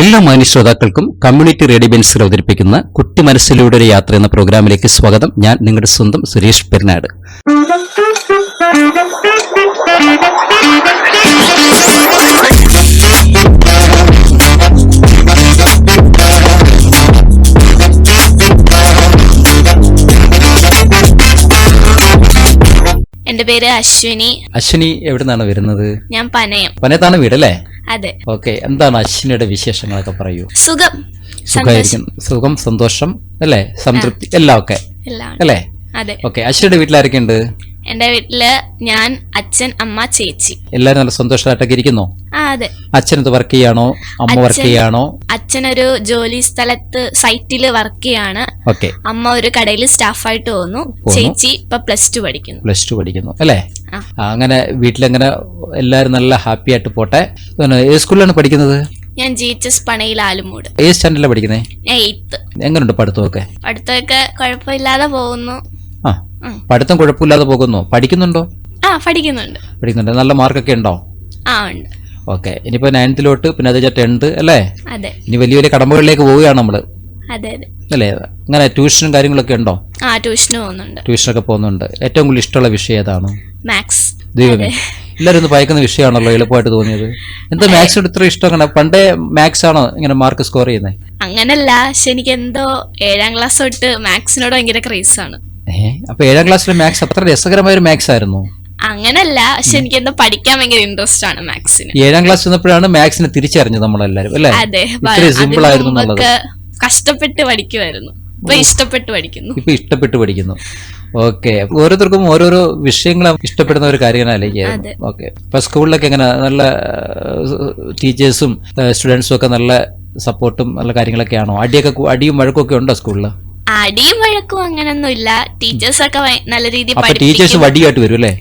എല്ലാ മാന്യ ശ്രോതാക്കൾക്കും കമ്മ്യൂണിറ്റി റേഡിയോ ബെൻസിൽ അവതരിപ്പിക്കുന്ന കുട്ടി മനസ്സിലൂടെ ഒരു യാത്ര എന്ന പ്രോഗ്രാമിലേക്ക് സ്വാഗതം. ഞാൻ നിങ്ങളുടെ സ്വന്തം സുരേഷ് പെരുന്നാട്. എന്റെ പേര് അശ്വിനി. അശ്വിനി എവിടെ നിന്നാണ് വരുന്നത്? ഞാൻ പനയം. പനയത്താണ് വീടല്ലേ അതെ. ഓക്കെ എന്താണ് അശ്വിനിയുടെ വിശേഷങ്ങളൊക്കെ പറയൂ? സുഖം. സുഖമായിരിക്കും. സുഖം സന്തോഷം അല്ലേ? സംതൃപ്തി എല്ലാം ഒക്കെ. അല്ലേ? അതെ. ഓക്കെ അശ്വിനിയുടെ വീട്ടിലാരൊക്കെ ഉണ്ട് എന്റെ വീട്ടിൽ ഞാൻ അച്ഛൻ അമ്മ ചേച്ചി. എല്ലാരും നല്ല സന്തോഷമായിട്ടൊക്കെ ഇരിക്കുന്നു? ആ അതെ. അച്ഛൻ ഇത് വർക്ക് ചെയ്യാണോ? അമ്മ വർക്ക് അച്ഛൻ- ചെയ്യാണോ? അച്ഛനൊരു ജോലി സ്ഥലത്ത് സൈറ്റിൽ വർക്ക് ചെയ്യാണ്. ഓക്കെ. അമ്മ ഒരു കടയിൽ സ്റ്റാഫായിട്ട് പോകുന്നു. ചേച്ചി ഇപ്പൊ പ്ലസ് ടു പഠിക്കുന്നു. പ്ലസ് ടു പഠിക്കുന്നു അല്ലേ? അങ്ങനെ വീട്ടിലങ്ങനെ എല്ലാരും നല്ല ഹാപ്പി ആയിട്ട് പോട്ടെ? ഏത് സ്കൂളിലാണ് പഠിക്കുന്നത്? ഞാൻ ജി എച്ച് എസ് പണയിൽ ആലുമൂട്. ഏത് സ്റ്റാൻഡേർഡിലാണ് പഠിക്കുന്നത് എയ്ത്ത് എങ്ങനെയുണ്ട് പഠിത്തമൊക്കെ? പഠിത്തമൊക്കെ കുഴപ്പമില്ലാതെ പോകുന്നു. പഠിത്തം കുഴപ്പമില്ലാതെ പോകുന്നു. പഠിക്കുന്നുണ്ടോ? ആ പഠിക്കുന്നുണ്ട്. പഠിക്കുന്നുണ്ട്. നല്ല മാർക്കൊക്കെ ഉണ്ടോ? ആ ഉണ്ട്. ഓക്കെ. ഇനിയിപ്പോ നയൻത്തിലോട്ട് പിന്നെ അത് ടെൻത്ത് അല്ലേ? അതെ. ഇനി വലിയ വലിയ കടമ്പകളിലേക്ക് പോവുകയാണ് നമ്മൾ. അതെ അതെ. അല്ലേ? അങ്ങനെ ട്യൂഷനും കാര്യങ്ങളൊക്കെ ഉണ്ടോ? ആ ട്യൂഷന് പോകുന്നുണ്ട്. ട്യൂഷനൊക്കെ പോകുന്നുണ്ട്. ഏറ്റവും കൂടുതൽ ഇഷ്ടമുള്ള വിഷയം ഏതാണ്? മാത്സ്. ദൈവമേ. എല്ലാവരും ഒന്ന് ഭയക്കുന്ന വിഷയമാണല്ലോ എളുപ്പമായിട്ട് തോന്നിയത്. എന്താ മാത്സിനോട് ഇത്ര ഇഷ്ടം പണ്ടേ മാത്സ് ആണോ ഇങ്ങനെ മാർക്ക് സ്കോർ ചെയ്യുന്നത് അങ്ങനല്ല. പക്ഷെ എനിക്ക് എന്തോ ഏഴാം ക്ലാസ് തൊട്ട് മാത്സിനോട് ഭയങ്കര ക്രേസ് ആണ് അപ്പൊ ഏഴാം ക്ലാസ്സിലെ മാത്സ് അത്ര രസകരമായ ഒരു മാത്സ് ആയിരുന്നു. അങ്ങനല്ല പക്ഷെ എനിക്ക് എന്തോ പഠിക്കാൻ ഭയങ്കര ഇൻട്രസ്റ്റ് ആണ് മാത്സിന്. ഏഴാം ക്ലാസ് വന്നപ്പോഴാണ് മാത്സിനെ തിരിച്ചറിഞ്ഞത് നമ്മളെല്ലാരും അല്ലേ? അതെ സിമ്പിൾ ആയിരുന്നു എന്നുള്ളത്. കഷ്ടപ്പെട്ട് പഠിക്കുമായിരുന്നു ഇപ്പൊ ഇഷ്ടപ്പെട്ട് പഠിക്കുന്നു. ഇപ്പൊ ഇഷ്ടപ്പെട്ട് പഠിക്കുന്നു. ഓക്കെ ഓരോരുത്തർക്കും ഓരോരോ വിഷയങ്ങൾ ഇഷ്ടപ്പെടുന്ന ഒരു കാര്യം അതെ. ഓക്കെ ഇപ്പൊ സ്കൂളിലൊക്കെ എങ്ങനെ നല്ല ടീച്ചേഴ്സും സ്റ്റുഡൻസും ഒക്കെ നല്ല സപ്പോർട്ടും നല്ല കാര്യങ്ങളൊക്കെ ആണോ അടിയൊക്കെ അടിയും വഴക്കൊക്കെ ഉണ്ടോ സ്കൂളിൽ അടിയും വഴക്കും അങ്ങനൊന്നും ഇല്ല ടീച്ചേഴ്സ് ഒക്കെ നല്ല രീതിയിൽ ടീച്ചേഴ്സ് വടിയായിട്ട് വരും അല്ലേ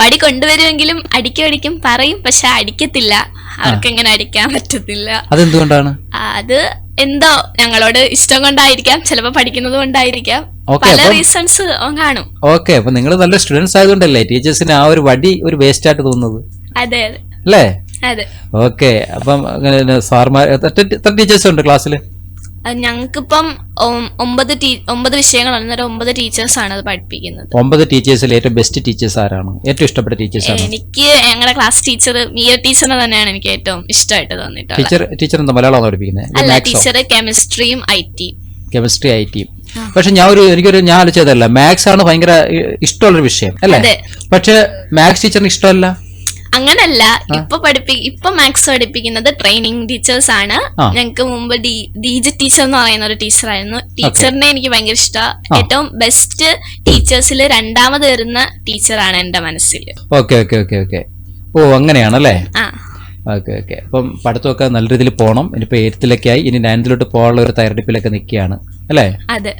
വടി കൊണ്ടുവരുമെങ്കിലും അടിക്കും അടിക്കും പറയും പക്ഷെ അടിക്കത്തില്ല. അവർക്ക് എങ്ങനെ അടിക്കാൻ പറ്റത്തില്ല. അതെന്തുകൊണ്ടാണ്? അത് എന്തോ ഞങ്ങളോട് ഇഷ്ടം കൊണ്ടായിരിക്കാം. ചിലപ്പോ പഠിക്കുന്നത് കൊണ്ടായിരിക്കാം. പല റീസൺസ് കാണും. ഓക്കെ അപ്പൊ നിങ്ങൾ നല്ല സ്റ്റുഡൻസ് ആയതുകൊണ്ടല്ലേ ടീച്ചേഴ്സിന് ആ ഒരു വടി ഒരു വേസ്റ്റ് ആയിട്ട് തോന്നുന്നത്? അതെ അതെ. അല്ലേ? അതെ. ഓക്കെ അപ്പം സാർമാർ എത്ര ടീച്ചേഴ്സ് ഉണ്ട് ക്ലാസ്സിൽ ഞങ്ങൾക്കിപ്പം ഒമ്പത് ഒമ്പത് വിഷയങ്ങളാണ് അന്നേരം ഒമ്പത് ടീച്ചേഴ്സ് ആണ് അത് പഠിപ്പിക്കുന്നത്. ഒമ്പത് ടീച്ചേഴ്സിൽ ഏറ്റവും ബെസ്റ്റ് ടീച്ചേഴ്സ് ആരാണ്? ഏറ്റവും ഇഷ്ടപ്പെട്ട ടീച്ചേഴ്സ് ആണ് എനിക്ക് ഞങ്ങളുടെ ക്ലാസ് ടീച്ചർ മീര ടീച്ചറിനെ തന്നെയാണ് എനിക്ക് ഏറ്റവും ഇഷ്ടമായിട്ട് തോന്നിയിട്ടുള്ളത്. ടീച്ചർ ടീച്ചർ എന്താ മലയാളം പഠിപ്പിക്കുന്നത്? അല്ല teacher കെമിസ്ട്രിയും I T. Chemistry I T. പക്ഷെ ഞാൻ ഒരു എനിക്കൊരു ഞാൻ ആലോചിച്ചതല്ല മാത്സ് ആണ് ഭയങ്കര ഇഷ്ടമുള്ള ഇഷ്ടമുള്ളൊരു വിഷയം അല്ലേ. പക്ഷെ മാത്സ് ടീച്ചറിന് ഇഷ്ടമല്ല? അങ്ങനല്ല ഇപ്പൊ പഠിപ്പി ഇപ്പൊ മാത്സ് പഠിപ്പിക്കുന്നത് ട്രെയിനിങ് ടീച്ചേഴ്സ് ആണ്. ഞങ്ങൾക്ക് മുമ്പ് ഡി ഡീജ ടീച്ചർ എന്ന് പറയുന്ന ഒരു ടീച്ചർ ആയിരുന്നു. ടീച്ചറിനെ എനിക്ക് ഭയങ്കര ഇഷ്ടമാണ് ഏറ്റവും ബെസ്റ്റ് ടീച്ചേഴ്സിൽ രണ്ടാമത് വരുന്ന ടീച്ചറാണ് എന്റെ മനസ്സിൽ ഓക്കെ ഓക്കെ ഓക്കെ ഓക്കെ. ഓ അങ്ങനെയാണല്ലേ? Okay okay. അപ്പം പഠിത്തമൊക്കെ നല്ല രീതിയിൽ പോകണം ഇനിയിപ്പോൾ എയ്ത്തിലൊക്കെ ആയി ഇനി നയൻത്തിലോട്ട് പോകാനുള്ള ഒരു തയ്യാറെടുപ്പിലൊക്കെ നിൽക്കുകയാണ്. അല്ലേ? അതെ.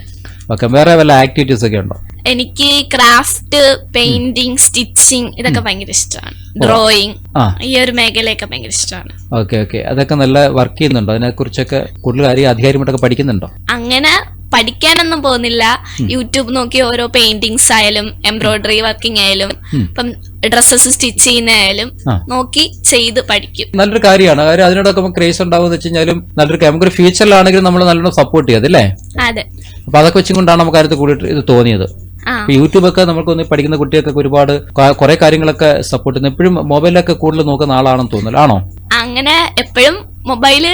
ഓക്കെ വേറെ വല്ല ആക്ടിവിറ്റീസ് ഒക്കെ ഉണ്ടോ? എനിക്ക് ക്രാഫ്റ്റ് പെയിന്റിങ് സ്റ്റിച്ചിങ് ഇതൊക്കെ ഭയങ്കര ഇഷ്ടമാണ്. ഡ്രോയിങ് ഈ ഒരു മേഖലയൊക്കെ ഭയങ്കര ഇഷ്ടമാണ്. Okay okay. അതൊക്കെ നല്ല വർക്ക് ചെയ്യുന്നുണ്ടോ? അതിനെ കുറിച്ചൊക്കെ കൂടുതൽ കാര്യം അധികാരിമായിട്ടൊക്കെ പഠിക്കുന്നുണ്ടോ? അങ്ങനെ പഠിക്കാനൊന്നും പോകുന്നില്ല. യൂട്യൂബ് നോക്കി ഓരോ പെയിന്റിങ്സ് ആയാലും എംബ്രോയിഡറി വർക്കിംഗ് ആയാലും ഇപ്പം ഡ്രസ്സസ് സ്റ്റിച്ച് ചെയ്യുന്നതായാലും ആ. നോക്കി ചെയ്ത് പഠിക്കും. നല്ലൊരു കാര്യമാണ്. കാര്യം അതിനോടൊക്കെ ക്രേസ് ഉണ്ടാവുമെന്ന് വെച്ച് കഴിഞ്ഞാലും നല്ലൊരു. നമുക്കൊരു ഫ്യൂച്ചറിലാണെങ്കിലും നമ്മൾ നല്ലോണം സപ്പോർട്ട് ചെയ്യത് അല്ലേ അതെ. അപ്പൊ അതൊക്കെ വെച്ചും കൊണ്ടാണ് നമുക്ക് അതിനകത്ത് കൂടി ഇത് തോന്നിയത്. യൂട്യൂബൊക്കെ നമുക്കൊന്ന് പഠിക്കുന്ന കുട്ടികൾക്കൊക്കെ ഒരുപാട് കുറെ കാര്യങ്ങളൊക്കെ സപ്പോർട്ട് ചെയ്യുന്നു. എപ്പോഴും മൊബൈലൊക്കെ കൂടുതൽ നോക്കുന്ന ആളാണെന്ന് തോന്നുന്നു ആണോ? അങ്ങനെ എപ്പോഴും മൊബൈൽ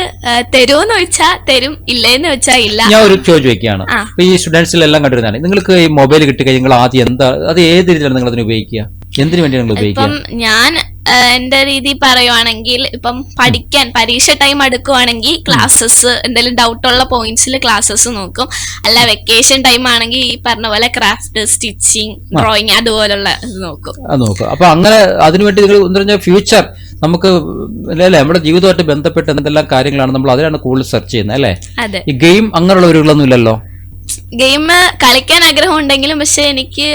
തരുമെന്ന് വെച്ചാ തരും ഇല്ലേന്ന് വെച്ചാ ഇല്ല. ഞാൻ ഒരു ചോദ്യം വെക്കുകയാണ് ഈ സ്റ്റുഡൻസിലെല്ലാം കണ്ടിരുന്നതാണ് നിങ്ങൾക്ക് ഈ മൊബൈൽ കിട്ടിക്കഴിഞ്ഞാൽ നിങ്ങൾ ആദ്യം എന്താ അത് ഏത് രീതിയിലാണ് നിങ്ങൾ അതിന് ഉപയോഗിക്കുക? എന്തിനു വേണ്ടി നിങ്ങൾ ഉപയോഗിക്കുക? ഞാൻ എന്റെ രീതി പറയുവാണെങ്കിൽ ഇപ്പം പഠിക്കാൻ പരീക്ഷ ടൈം അടുക്കുവാണെങ്കിൽ ക്ലാസ്സസ് എന്തെങ്കിലും ഡൗട്ട് ഉള്ള പോയിന്റ്സിൽ ക്ലാസ്സസ് നോക്കും. അല്ല വെക്കേഷൻ ടൈം ആണെങ്കിൽ ഈ പറഞ്ഞ പോലെ ക്രാഫ്റ്റ് സ്റ്റിച്ചിങ് ഡ്രോയിങ് അതുപോലുള്ള നോക്കും. അത് നോക്കുക അപ്പൊ അങ്ങനെ അതിനുവേണ്ടി നിങ്ങൾ എന്ന് പറഞ്ഞാൽ ഫ്യൂച്ചർ നമുക്ക് അല്ലേ നമ്മുടെ ജീവിതമായിട്ട് ബന്ധപ്പെട്ട് എന്തെല്ലാം കാര്യങ്ങളാണ് നമ്മൾ അതിലാണ് കൂടുതൽ സെർച്ച് ചെയ്യുന്നത് അല്ലേ? ഈ ഗെയിം അങ്ങനെയുള്ള ഒരുകളൊന്നും ഇല്ലല്ലോ. ഗെയിം കളിക്കാൻ ആഗ്രഹം ഉണ്ടെങ്കിലും പക്ഷെ എനിക്ക്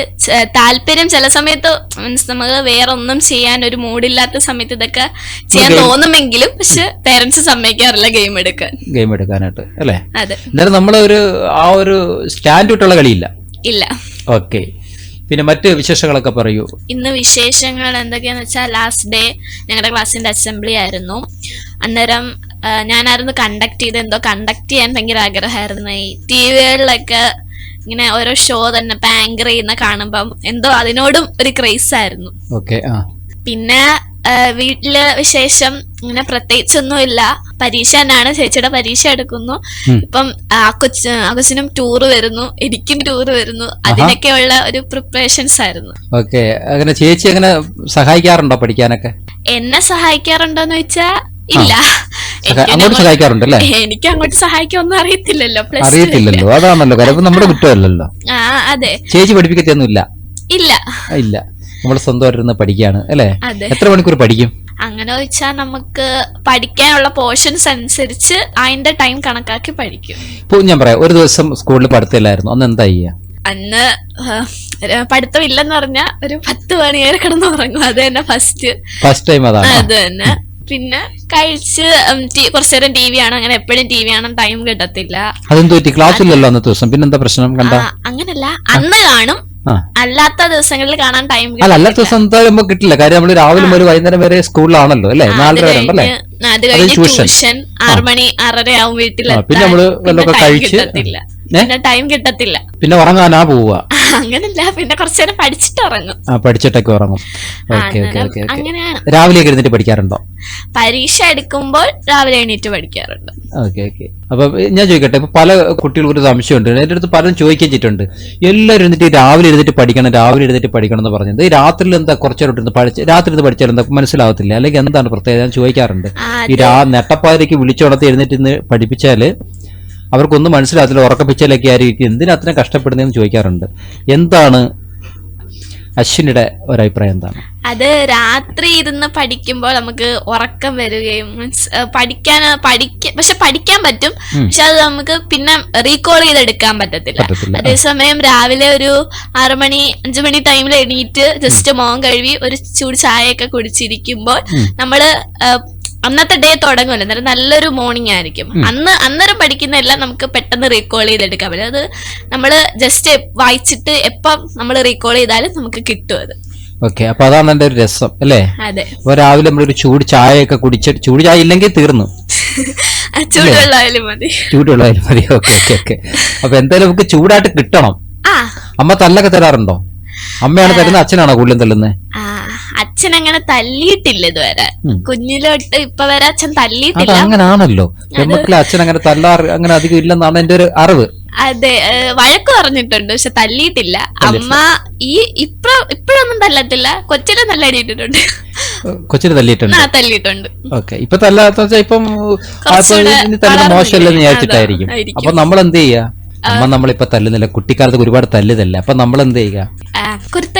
താല്പര്യം ചില സമയത്ത് മീൻസ് നമുക്ക് വേറെ ഒന്നും ചെയ്യാൻ ഒരു മൂഡില്ലാത്ത സമയത്ത് ഇതൊക്കെ ചെയ്യാൻ തോന്നുമെങ്കിലും പക്ഷെ പേരൻസ് സമ്മതിക്കാറില്ല ഗെയിം എടുക്കാൻ. ഗെയിം എടുക്കാനായിട്ട് അല്ലേ? അതെ. എന്നാലും നമ്മൾ ഒരു ആ ഒരു സ്റ്റാൻഡ് ഇട്ടുള്ള കളിയില്ല. ഇല്ല. ഓക്കെ. പിന്നെ മറ്റ് വിശേഷങ്ങളൊക്കെ പറയൂ. ഇന്ന് വിശേഷങ്ങൾ എന്തൊക്കെയാന്ന് വെച്ചാൽ ലാസ്റ്റ് ഡേ ഞങ്ങളുടെ ക്ലാസ്സിന്റെ അസംബ്ലി ആയിരുന്നു. അന്നേരം ഞാനായിരുന്നു കണ്ടക്ട് ചെയ്ത് എന്തോ കണ്ടക്ട് ചെയ്യാൻ ഭയങ്കര ആഗ്രഹമായിരുന്നു. ഈ ടി വികളിലൊക്കെ ഇങ്ങനെ ഓരോ ഷോ തന്നെ പാങ്കർ ചെയ്യുന്ന കാണുമ്പം എന്തോ അതിനോടും ഒരു ക്രേസ് ആയിരുന്നു. പിന്നെ വീട്ടിൽ വിശേഷം ഇങ്ങനെ പ്രത്യേകിച്ചൊന്നുമില്ല. പരീക്ഷ തന്നെയാണ്. ചേച്ചിയുടെ പരീക്ഷ എടുക്കുന്നു. ഇപ്പം കൊച്ച് കൊച്ചിനും ടൂറ് വരുന്നു. എനിക്കും ടൂർ വരുന്നു. അതിനൊക്കെയുള്ള ഒരു പ്രിപ്പറേഷൻസ് ആയിരുന്നു. ഓക്കെ അങ്ങനെ ചേച്ചി അങ്ങനെ സഹായിക്കാറുണ്ടോ പഠിക്കാനൊക്കെ? എന്നെ സഹായിക്കാറുണ്ടോന്ന് വെച്ചാ ഇല്ല. അങ്ങോട്ട് സഹായിക്കാറുണ്ട് അല്ലേ എനിക്ക് അങ്ങോട്ട് സഹായിക്കൊന്നും അറിയത്തില്ലല്ലോ. അറിയത്തില്ലല്ലോ. അതാണല്ലോ. കാര്യം നമ്മുടെ കുറ്റമല്ലല്ലോ. അതെ. ചേച്ചി പഠിപ്പിക്കത്തൊന്നുമില്ല ഇല്ല. ഇല്ല. നമ്മൾ സ്വന്തമായിട്ടിരുന്ന് പഠിക്കുകയാണ് അല്ലേ? എത്ര മണിക്കൂർ പഠിക്കും? അങ്ങനെ വെച്ചാൽ നമുക്ക് പഠിക്കാനുള്ള പോർഷൻസ് അനുസരിച്ച് അതിന്റെ ടൈം കണക്കാക്കി പഠിക്കും. ഇപ്പൊ ഞാൻ പറയാം ഒരു ദിവസം സ്കൂളിൽ പഠിത്തമില്ലായിരുന്നു. അന്ന് എന്താ ചെയ്യുക അന്ന് പഠിത്തം ഇല്ലെന്ന് പറഞ്ഞ ഒരു പത്ത് മണി വരെ കിടന്ന് ഉറങ്ങും അത് തന്നെ ഫസ്റ്റ് ഫസ്റ്റ് ടൈം അതാണ്? അത് തന്നെ. പിന്നെ കഴിച്ച് കുറച്ചു നേരം ടി വി ആണ് അങ്ങനെ എപ്പോഴും ടി വി ആണ് ടൈം കിട്ടത്തില്ല. അതെന്ത് പറ്റി? ക്ലാസ്സില്ലല്ലോ അന്നത്തെ ദിവസം. പിന്നെന്താ പ്രശ്നം കണ്ട? അങ്ങനല്ല. അന്ന് കാണും. അല്ലാത്ത ദിവസങ്ങളിൽ കാണാൻ ടൈം അല്ല അല്ലാത്ത ദിവസം എന്തായാലും കിട്ടില്ല. കാര്യം നമ്മൾ രാവിലെ മുതൽ വൈകുന്നേരം വരെ സ്കൂളിലാണല്ലോ അല്ലേ? നാലര വരെ ഉണ്ടല്ലേ? അത് കഴിഞ്ഞ് ട്യൂഷൻ. ആറുമണി ആറ് മണി ആറര ആവും വീട്ടിൽ പിന്നെ നമ്മൾ വല്ലതൊക്കെ കഴിച്ച്? പിന്നെ ടൈം കിട്ടത്തില്ല. പിന്നെ ഉറങ്ങാനാ പോവുക. അങ്ങനല്ല പിന്നെ കുറച്ചു നേരം പഠിച്ചിട്ട് ഉറങ്ങും ആ പഠിച്ചിട്ടൊക്കെ ഉറങ്ങും. ഓക്കെ ഓക്കെ അങ്ങനെ- ഓക്കെ ഓക്കെ. അങ്ങനെയാണ് രാവിലെ എഴുന്നേറ്റ് പഠിക്കാറുണ്ടോ? പരീക്ഷ എടുക്കുമ്പോൾ രാവിലെ എണീറ്റ് പഠിക്കാറുണ്ട്. Okay okay. അപ്പൊ ഞാൻ ചോദിക്കട്ടെ ഇപ്പൊ പല കുട്ടികൾക്ക് ഒരു സംശയമുണ്ട്. എന്റെ അടുത്ത് പലരും ചോദിക്കുകയും ചെയ്തിട്ടുണ്ട്. എല്ലാവരും എഴുന്നിട്ട് രാവിലെ എഴുന്നേറ്റ് പഠിക്കണം രാവിലെ എഴുന്നേറ്റ് പഠിക്കണം എന്ന് പറഞ്ഞത്. രാത്രി രാത്രിയിൽ എന്താ കുറച്ചേരം പഠിച്ച രാത്രി ഇത് പഠിച്ചാൽ എന്താ മനസ്സിലാവത്തില്ല. അല്ലെങ്കിൽ എന്താണ് പ്രത്യേകത? ഞാൻ ചോദിക്കാറുണ്ട്. ഈ രാ നെട്ടപ്പാതിലേക്ക് വിളിച്ചുണർത്തി എഴുന്നേറ്റ് ഇന്ന് പഠിപ്പിച്ചാൽ അവർക്കൊന്നും മനസ്സിലാകത്തില്ല ഉറക്കപ്പിച്ചാലൊക്കെ ആയിരിക്കും എന്തിനാ അത്രയും കഷ്ടപ്പെടുന്നതെന്ന് ചോദിക്കാറുണ്ട്. എന്താണ് അശ്വിനിയുടെ ഒരഭിപ്രായം എന്താണ്? അത് രാത്രി ഇരുന്ന് പഠിക്കുമ്പോൾ നമുക്ക് ഉറക്കം വരികയും മീൻസ് പഠിക്കാൻ പഠിക്ക പക്ഷെ പഠിക്കാൻ പറ്റും പക്ഷെ അത് നമുക്ക് പിന്നെ റീകോൾ ചെയ്തെടുക്കാൻ പറ്റത്തില്ല. അതേസമയം രാവിലെ ഒരു ആറുമണി അഞ്ചു മണി ടൈമിൽ എണീറ്റ് ജസ്റ്റ് മോൻ കഴുകി ഒരു ചൂട് ചായയൊക്കെ കുടിച്ചിരിക്കുമ്പോൾ നമ്മൾ അന്നത്തെ ഡേ തുടങ്ങുമല്ലോ. അന്നേരം നല്ലൊരു മോർണിംഗ് ആയിരിക്കും. അന്ന് അന്നേരം പഠിക്കുന്നതെല്ലാം നമുക്ക് പെട്ടെന്ന് റീകോൾ ചെയ്തെടുക്കാൻ പറ്റും അത് നമ്മൾ ജസ്റ്റ് വായിച്ചിട്ട് എപ്പം നമ്മൾ റീകോൾ ചെയ്താലും നമുക്ക് കിട്ടും അത്. ഓക്കെ അപ്പൊ അതാണ് എന്റെ ഒരു രസം അല്ലേ? അതെ. അപ്പൊ രാവിലെ നമ്മളൊരു ചൂട് ചായ ഒക്കെ കുടിച്ചിട്ട് ചൂട് ചായ ഇല്ലെങ്കിൽ തീർന്നു. ചൂടുവെള്ളമായാലും മതി. മതി. ഓക്കെ ഓക്കെ ഓക്കെ അപ്പൊ എന്തായാലും നമുക്ക് ചൂടായിട്ട് കിട്ടണം. അമ്മ തല്ലൊക്കെ തരാറുണ്ടോ? അമ്മയാണ് തരുന്നത് അച്ഛനാണോ കൂടുതലും തല്ലുന്നത്? അച്ഛൻ അങ്ങനെ തല്ലിയിട്ടില്ല ഇതുവരെ. കുഞ്ഞിലോട്ട് ഇപ്പൊ വരെ അച്ഛൻ തല്ലിയിട്ടില്ല. അങ്ങനാണല്ലോ. പെൺമക്കളെ അച്ഛൻ അങ്ങനെ തല്ലാറ് അങ്ങനെ അധികം ഇല്ലെന്നാണ് എന്റെ ഒരു അറിവ്. അതെ വഴക്ക് പറഞ്ഞിട്ടുണ്ട് പക്ഷെ തല്ലിയിട്ടില്ല. അമ്മ ഈ ഇപ്പൊ ഇപ്പഴൊന്നും തല്ലത്തില്ല. കൊച്ചിന് നല്ല അടിയിട്ടിട്ടുണ്ട് കൊച്ചിന് തല്ലിയിട്ടുണ്ട്? തല്ലിയിട്ടുണ്ട്. ഓക്കെ. ഇപ്പൊ തല്ലാത്ത ഇപ്പം? മോശമല്ലെന്ന് വിചാരിച്ചിട്ടായിരിക്കും. അപ്പൊ നമ്മൾ എന്ത് ചെയ്യാ? അമ്മ നമ്മളിപ്പോ തല്ലുന്നില്ല. കുട്ടിക്കാലത്ത് ഒരുപാട് തല്ലുതല്ലേ അപ്പൊ നമ്മൾ എന്ത് ചെയ്യുക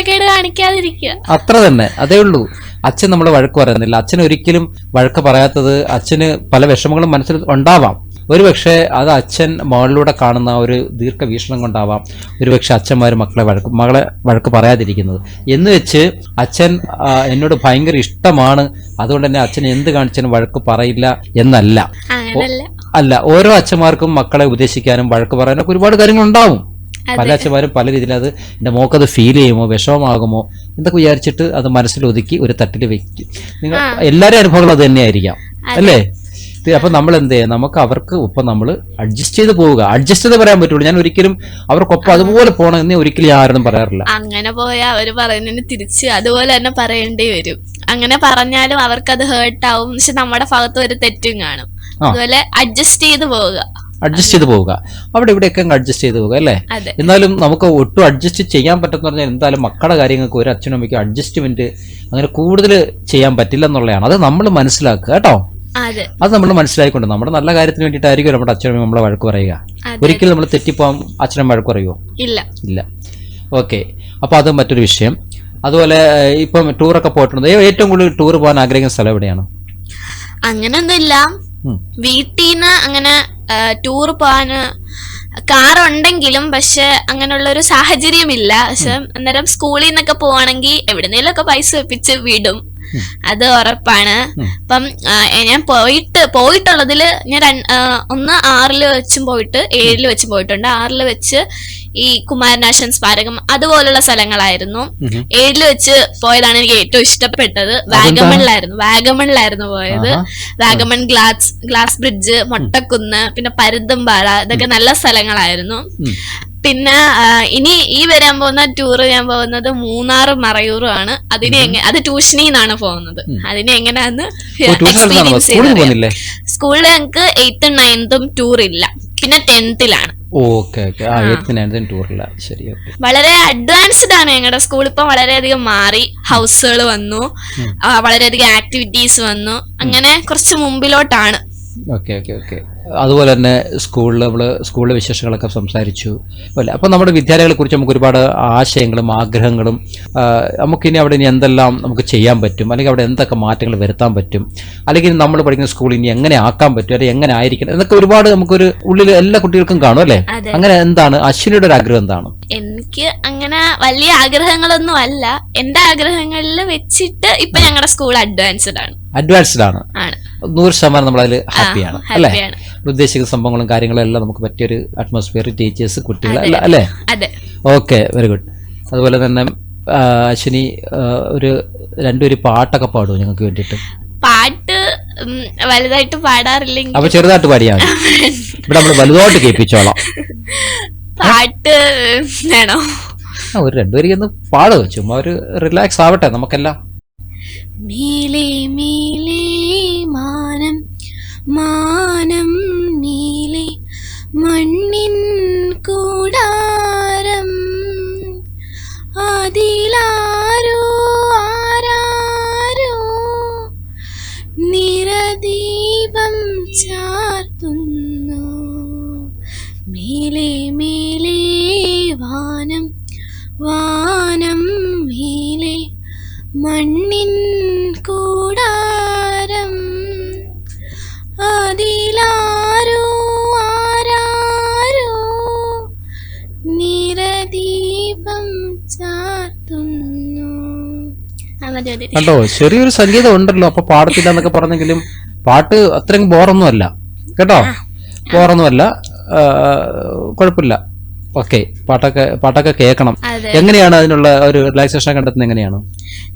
ആ, കുരുത്തക്കേട് കാണിക്കാതിരിക്കുക. അത്ര തന്നെ. അതേ ഉള്ളൂ. അച്ഛൻ നമ്മൾ വഴക്ക് പറയുന്നില്ല. അച്ഛൻ ഒരിക്കലും വഴക്ക് പറയാത്തത് അച്ഛന് പല വിഷമങ്ങളും മനസ്സിൽ ഉണ്ടാവാം. ഒരു ഒരുപക്ഷെ അത് അച്ഛൻ മകളിലൂടെ കാണുന്ന ഒരു ദീർഘവീക്ഷണം കൊണ്ടാവാം. ഒരുപക്ഷെ അച്ഛന്മാർ മക്കളെ വഴക്ക് മകളെ വഴക്ക് പറയാതിരിക്കുന്നത്. എന്ന് വെച്ച് അച്ഛൻ എന്നോട് ഭയങ്കര ഇഷ്ടമാണ്. അതുകൊണ്ട് തന്നെ അച്ഛൻ എന്ത് കാണിച്ചാലും വഴക്ക് പറയില്ല എന്നല്ല. അല്ല. ഓരോ അച്ഛന്മാർക്കും മക്കളെ ഉപദേശിക്കാനും വഴക്ക് പറയാനൊക്കെ ഒരുപാട് കാര്യങ്ങൾ ഉണ്ടാവും പല അച്ഛന്മാരും പല രീതിയിൽ അത് എന്റെ മോക്കത് ഫീൽ ചെയ്യുമോ വിഷമമാകുമോ എന്തൊക്കെ വിചാരിച്ചിട്ട് അത് മനസ്സിൽ ഒതുക്കി ഒരു തട്ടിൽ വെക്കും. നിങ്ങൾ എല്ലാവരുടെ അനുഭവങ്ങൾ അത് തന്നെയായിരിക്കാം. അല്ലേ? അപ്പൊ നമ്മൾ എന്ത് ചെയ്യാം നമുക്ക് അവർക്ക് ഒപ്പം നമ്മൾ അഡ്ജസ്റ്റ് ചെയ്ത് പോവുക. അഡ്ജസ്റ്റ് ചെയ്ത് പറയാൻ പറ്റുള്ളൂ ഞാൻ ഒരിക്കലും അവർക്കൊപ്പം അതുപോലെ പോകണം എന്ന് ഒരിക്കലും ഞാൻ ആരോടും പറയാറില്ല. അങ്ങനെ പോയാൽ അവർ പറയുന്നതിന് തിരിച്ച് അതുപോലെ തന്നെ പറയേണ്ടി വരും. അങ്ങനെ പറഞ്ഞാലും അവർക്ക് അത് ഹേർട്ട് ആവും. പക്ഷെ നമ്മുടെ ഭാഗത്ത് ഒരു തെറ്റും കാണും. അതുപോലെ അഡ്ജസ്റ്റ് ചെയ്ത് പോവുക. അഡ്ജസ്റ്റ് ചെയ്ത് പോവുക. അവിടെ ഇവിടെയൊക്കെ അഡ്ജസ്റ്റ് ചെയ്ത് പോവുക അല്ലേ? എന്നാലും നമുക്ക് ഒട്ടും അഡ്ജസ്റ്റ് ചെയ്യാൻ പറ്റുന്ന പറഞ്ഞാൽ എന്തായാലും മക്കളുടെ കാര്യങ്ങൾക്ക് ഒരു അച്ഛനും അമ്മയ്ക്കും അഡ്ജസ്റ്റ്മെന്റ് അങ്ങനെ കൂടുതൽ ചെയ്യാൻ പറ്റില്ല എന്നുള്ളതാണ്. അത് നമ്മൾ മനസ്സിലാക്കുക കേട്ടോ? അതെ. നമ്മൾ മനസ്സിലായിക്കൊണ്ട് നമ്മുടെ നല്ല കാര്യത്തിന് വേണ്ടിയിട്ടായിരിക്കും നമ്മുടെ അച്ഛനും നമ്മളെ വഴക്ക് പറയുക. ഒരിക്കലും നമ്മൾ തെറ്റിപ്പോകാൻ അച്ഛനും വഴക്ക് പറയുമോ ഇല്ല. ഇല്ല. ഓക്കെ. അപ്പൊ അത് മറ്റൊരു വിഷയം. അതുപോലെ ഇപ്പം ടൂറൊക്കെ പോയിട്ടുണ്ട്. ഏറ്റവും കൂടുതൽ ടൂർ പോകാൻ ആഗ്രഹിക്കുന്ന സ്ഥലം എവിടെയാണ്? അങ്ങനൊന്നുമില്ല. ഉം. വീട്ടിൽ നിന്ന് അങ്ങനെ ടൂർ പോകാന് കാർ ഉണ്ടെങ്കിലും പക്ഷെ അങ്ങനെയുള്ള ഒരു സാഹചര്യമില്ല. പക്ഷെ അന്നേരം സ്കൂളിൽ നിന്നൊക്കെ പോവാണെങ്കിൽ എവിടെന്നേലൊക്കെ പൈസ വെപ്പിച്ച് വിടും. അത് ഉറപ്പാണ്. അപ്പം ഞാൻ പോയിട്ട് പോയിട്ടുള്ളതിൽ ഞാൻ ഒന്ന് ആറിൽ വെച്ചും പോയിട്ട് ഏഴിൽ വെച്ചും പോയിട്ടുണ്ട്. ആറിൽ വെച്ച് ഈ കുമാരനാശൻ സ്മാരകം അതുപോലുള്ള സ്ഥലങ്ങളായിരുന്നു. ഏഴിൽ ഏഴിൽ വെച്ച് പോയതാണ് എനിക്ക് ഏറ്റവും ഇഷ്ടപ്പെട്ടത്. വാഗമണിലായിരുന്നു. വാഗമണിലായിരുന്നു പോയത്. Vagamon glass glass bridge Mottakunnu പിന്നെ പരുന്തുംപാറ ഇതൊക്കെ നല്ല സ്ഥലങ്ങളായിരുന്നു. പിന്നെ ഇനി ഈ വരാൻ പോകുന്ന ടൂർ ഞാൻ പോകുന്നത് മൂന്നാറും മറയൂറും ആണ് അതിന് അത് ട്യൂഷനിൽ നിന്നാണ് പോകുന്നത്. അതിന് എങ്ങനെയാന്ന് എക്സ്പീരിയൻസ് സ്കൂളിൽ ഞങ്ങൾക്ക് എയ്ത്തും നയൻത്തും ടൂർ ഇല്ല. പിന്നെ ടെൻത്തിലാണ് ഓക്കെ ഓക്കെ. ആ എയ്ത്ത് നയൻത്തിന് ടൂറില്ല ശരി ഓക്കെ. വളരെ അഡ്വാൻസ്ഡ് ആണ് ഞങ്ങളുടെ സ്കൂൾ ഇപ്പം വളരെയധികം മാറി. ഹൗസുകൾ വന്നു. വളരെയധികം ആക്ടിവിറ്റീസ് വന്നു. അങ്ങനെ കുറച്ച് മുമ്പിലോട്ടാണ്. Okay okay okay. അതുപോലെ തന്നെ സ്കൂളിൽ നമ്മൾ സ്കൂളിലെ വിശേഷങ്ങളൊക്കെ സംസാരിച്ചു. അല്ലേ? അപ്പോൾ നമ്മുടെ വിദ്യാലയങ്ങളെ കുറിച്ച് നമുക്ക് ഒരുപാട് ആശയങ്ങളും ആഗ്രഹങ്ങളും നമുക്കിനി അവിടെ ഇനി എന്തെല്ലാം നമുക്ക് ചെയ്യാൻ പറ്റും? അല്ലെങ്കിൽ അവിടെ എന്തൊക്കെ മാറ്റങ്ങൾ വരുത്താൻ പറ്റും? അല്ലെങ്കിൽ നമ്മൾ പഠിക്കുന്ന സ്കൂൾ ഇനി എങ്ങനെ ആക്കാൻ പറ്റും? അല്ലെങ്കിൽ എങ്ങനെ ആയിരിക്കണം? എന്നൊക്കെ ഒരുപാട് നമുക്കൊരു ഉള്ളിൽ എല്ലാ കുട്ടികൾക്കും കാണും അല്ലേ? അങ്ങനെ എന്താണ്? അശ്വിനിയുടെ ഒരു ആഗ്രഹം എന്താണ്? എനിക്ക് അങ്ങനെ വലിയ ആഗ്രഹങ്ങളൊന്നും അല്ല. എന്റെ ആഗ്രഹങ്ങളിൽ വെച്ചിട്ട് ഇപ്പൊ ഞങ്ങളുടെ സ്കൂൾ അഡ്വാൻസ്ഡ് ആണ്. അഡ്വാൻസ്ഡ് ആണ്. നൂറ് ശതമാനം നമ്മൾ അതിൽ ഹാപ്പിയാണ് അല്ലേ? ഉദ്ദേശിക്കുന്ന സംഭവങ്ങളും കാര്യങ്ങളും എല്ലാം നമുക്ക് പറ്റിയൊരു അറ്റ്മോസ്ഫിയർ ടീച്ചേഴ്സ് കുട്ടികൾ അല്ലെ? ഓക്കെ വെരി ഗുഡ് അതുപോലെ തന്നെ അശ്വിനി ഒരു രണ്ടൊരു പാട്ടൊക്കെ പാടുമോ ഞങ്ങൾക്ക് വേണ്ടിയിട്ട്? പാട്ട് വലുതായിട്ട് പാടാറില്ലെങ്കിൽ അപ്പൊ ചെറുതായിട്ട് പാടിയാൽ മതി. ഇവിടെ നമ്മൾ വലുതായിട്ട് കേൾപ്പിച്ചോളാം. പാട്ട് വേണോ? ഒരു രണ്ടുപേരും ഒന്ന് പാടുക. ചുമ്മാ ഒരു റിലാക്സ് ആവട്ടെ നമുക്കെല്ലാം. മേലെ മേലെ മാനം മാനം നീലെ മണ്ണിൻ കൂടാരം. അതിലാരോ ആരാരോ നിറദീപം ചാർത്തുന്നു. മേലെ മേലെ മതി. കണ്ടോ? ചെറിയൊരു സംഗീതം ഉണ്ടല്ലോ. അപ്പൊ പാടത്തില്ല എന്നൊക്കെ പറഞ്ഞെങ്കിലും പാട്ട് അത്രയും ബോറൊന്നും അല്ല കേട്ടോ ബോറൊന്നും അല്ല കുഴപ്പമില്ല. ഓക്കെ. പാട്ടൊക്കെ പാട്ടൊക്കെ കേൾക്കണം. എങ്ങനെയാണ് അതിനുള്ള ഒരു റിലാക്സേഷൻ കണ്ടെത്തുന്നത്? എങ്ങനെയാണ്?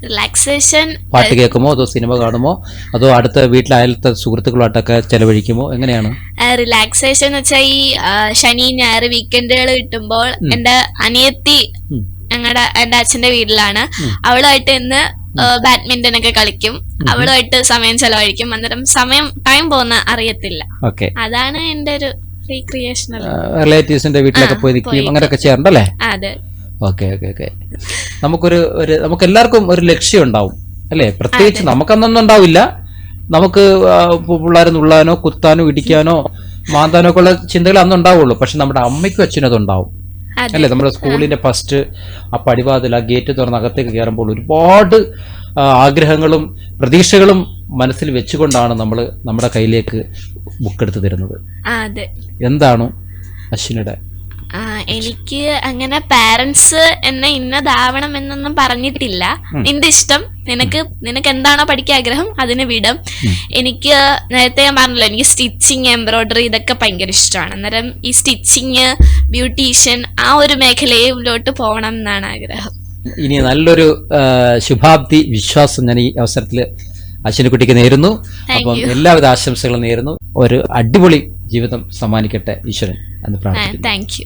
റിലാക്സേഷൻ പാട്ട് കേൾക്കുമോ? അതോ സിനിമ കാണുമോ? അതോ അടുത്ത വീട്ടിലെ അയലത്തെ സുഹൃത്തുക്കളായിട്ടൊക്കെ ചെലവഴിക്കുമോ? എങ്ങനെയാണ്? റിലാക്സേഷൻ എന്ന് വെച്ചാൽ ഈ ശനി ഞായർ വീക്കെൻഡുകൾ കിട്ടുമ്പോൾ എന്റെ അനിയത്തി ഞങ്ങളുടെ എന്റെ അച്ഛന്റെ വീട്ടിലാണ്. അവളുമായിട്ട് ഇന്ന് ബാഡ്മിന്റൺ ഒക്കെ കളിക്കും. അവളുമായിട്ട് സമയം ചെലവഴിക്കും. അന്നേരം സമയം ടൈം പോകുന്ന അറിയത്തില്ല. ഓക്കെ. അതാണ് എന്റെ ഒരു റീക്രിയേഷണൽ റിലേറ്റീവ്സിന്റെ വീട്ടിലൊക്കെ പോയി നിൽക്കുകയും അങ്ങനെയൊക്കെ ചെയ്യാറുണ്ടല്ലേ അതെ. Okay okay okay. നമുക്കൊരു ഒരു നമുക്ക് എല്ലാവർക്കും ഒരു ലക്ഷ്യം ഉണ്ടാവും അല്ലേ? പ്രത്യേകിച്ച് നമുക്കന്നൊന്നും ഉണ്ടാവില്ല. നമുക്ക് പിള്ളേരെ നുള്ളാനോ കുത്താനോ ഇടിക്കാനോ മാന്താനോ ഒക്കെ ഉള്ള ചിന്തകൾ അന്നുണ്ടാവുള്ളൂ. പക്ഷെ നമ്മുടെ അമ്മയ്ക്കും അച്ഛനും അതുണ്ടാവും. അതെ അല്ലേ? നമ്മുടെ സ്കൂളിന്റെ ഫസ്റ്റ് ആ പടിവാതിൽ ആ ഗേറ്റ് തുറന്ന് അകത്തേക്ക് കയറുമ്പോൾ ഒരുപാട് ആഗ്രഹങ്ങളും പ്രതീക്ഷകളും മനസ്സിൽ വെച്ചുകൊണ്ടാണ് നമ്മൾ നമ്മുടെ കയ്യിലേക്ക് ബുക്ക് എടുത്തു തരുന്നത്. എന്താണ് അശ്വിനിയുടെ എനിക്ക് അങ്ങനെ പാരന്റ്സ് എന്നെ ഇന്നതാവണം എന്നൊന്നും പറഞ്ഞിട്ടില്ല. നിന്റെ ഇഷ്ടം നിനക്ക് നിനക്ക് എന്താണോ പഠിക്കാൻ ആഗ്രഹം അതിന് വിടും. എനിക്ക് നേരത്തെ ഞാൻ പറഞ്ഞല്ലോ എനിക്ക് സ്റ്റിച്ചിങ് എംബ്രോയിഡറി ഇതൊക്കെ ഭയങ്കര ഇഷ്ടമാണ്. അന്നേരം ഈ സ്റ്റിച്ചിങ് ബ്യൂട്ടീഷ്യൻ ആ ഒരു മേഖലയിലോട്ട് പോകണം എന്നാണ് ആഗ്രഹം. ഇനി നല്ലൊരു ശുഭാപ്തി വിശ്വാസം ഞാൻ ഈ അവസരത്തിൽ അശ്വിനിക്കുട്ടിക്ക് നേരുന്നു. അപ്പം എല്ലാവിധ ആശംസകളും നേരുന്നു. ഒരു അടിപൊളി ജീവിതം സമ്മാനിക്കട്ടെ ഈശ്വരൻ എന്ന് പ്രാർത്ഥിക്കുന്നു. Thank you